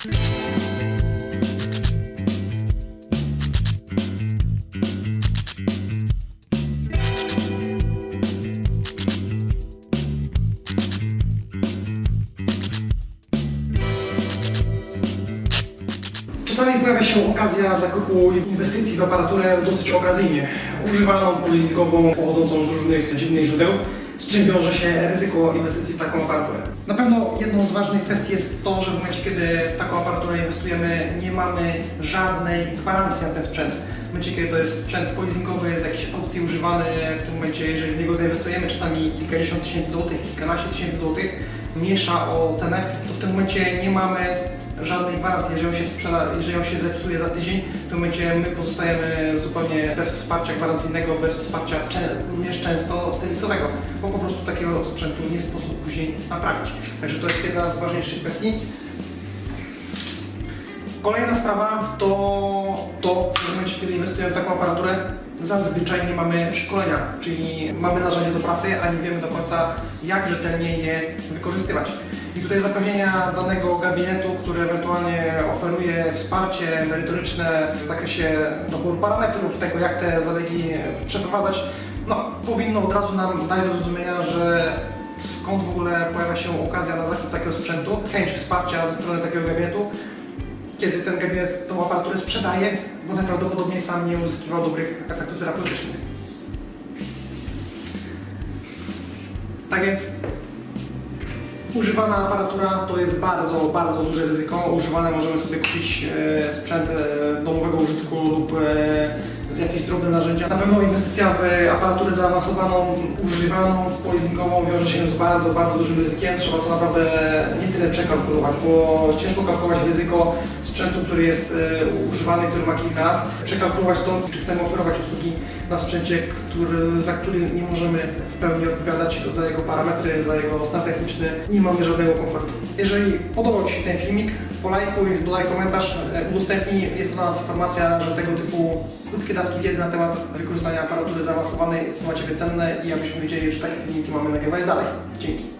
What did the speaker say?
Czasami pojawia się okazja zakupu inwestycji w aparaturę dosyć okazyjnie. Używaną, polizingową, pochodzącą z różnych dziwnych źródeł, z czym wiąże się ryzyko inwestycji w taką aparaturę. Na pewno jedną z ważnych kwestii jest to, że w momencie, kiedy w taką aparaturę inwestujemy, nie mamy żadnej gwarancji na ten sprzęt. W momencie, kiedy to jest sprzęt polizingowy z jakiejś aukcji używany, w tym momencie, jeżeli w niego zainwestujemy czasami kilkadziesiąt tysięcy złotych, kilkanaście tysięcy złotych, mniejsza o cenę, to w tym momencie nie mamy żadnej gwarancji. Jeżeli on się sprzeda, jeżeli on się zepsuje za tydzień, tym momencie my pozostajemy zupełnie bez wsparcia gwarancyjnego, bez wsparcia również często serwisowego, bo po prostu takiego sprzętu nie sposób później naprawić. Także to jest jedna z ważniejszych kwestii. Kolejna sprawa to to, w momencie, kiedy inwestujemy w taką aparaturę, zazwyczaj nie mamy szkolenia, czyli mamy narzędzie do pracy, a nie wiemy do końca, jak rzetelnie je wykorzystywać. I tutaj zapewnienia danego gabinetu, który ewentualnie oferuje wsparcie merytoryczne w zakresie doboru parametrów, tego jak te zabiegi przeprowadzać, no, powinno od razu nam dać do zrozumienia, że skąd w ogóle pojawia się okazja na zakup takiego sprzętu, chęć wsparcia ze strony takiego gabinetu, kiedy ten gabinet tą aparaturę sprzedaje, bo najprawdopodobniej sam nie uzyskiwał dobrych efektów terapeutycznych. Tak więc używana aparatura to jest bardzo, bardzo duże ryzyko. Używane możemy sobie kupić e, sprzęt e, domowego użytku lub e, jakieś drobne narzędzia. Na pewno inwestycja w aparaturę zaawansowaną, używaną, polizingową wiąże się z bardzo, bardzo dużym ryzykiem. Trzeba to naprawdę nie tyle przekalkulować, bo ciężko kalkulować ryzyko sprzętu, który jest e, używany, który ma kilka lat. Przekalkulować to, czy chcemy oferować usługi na sprzęcie, który, za który nie możemy w pełni odpowiadać za jego parametry, za jego stan techniczny. Nie mamy żadnego komfortu. Jeżeli podobał Ci się ten filmik, polajkuj, dodaj komentarz, e, udostępnij. Jest to dla nas informacja, że tego typu krótkie dawki wiedzy na temat wykorzystania aparatury zaawansowanej są dla Ciebie cenne i abyśmy wiedzieli, czy takie filmiki mamy nagrywać dalej. Dzięki.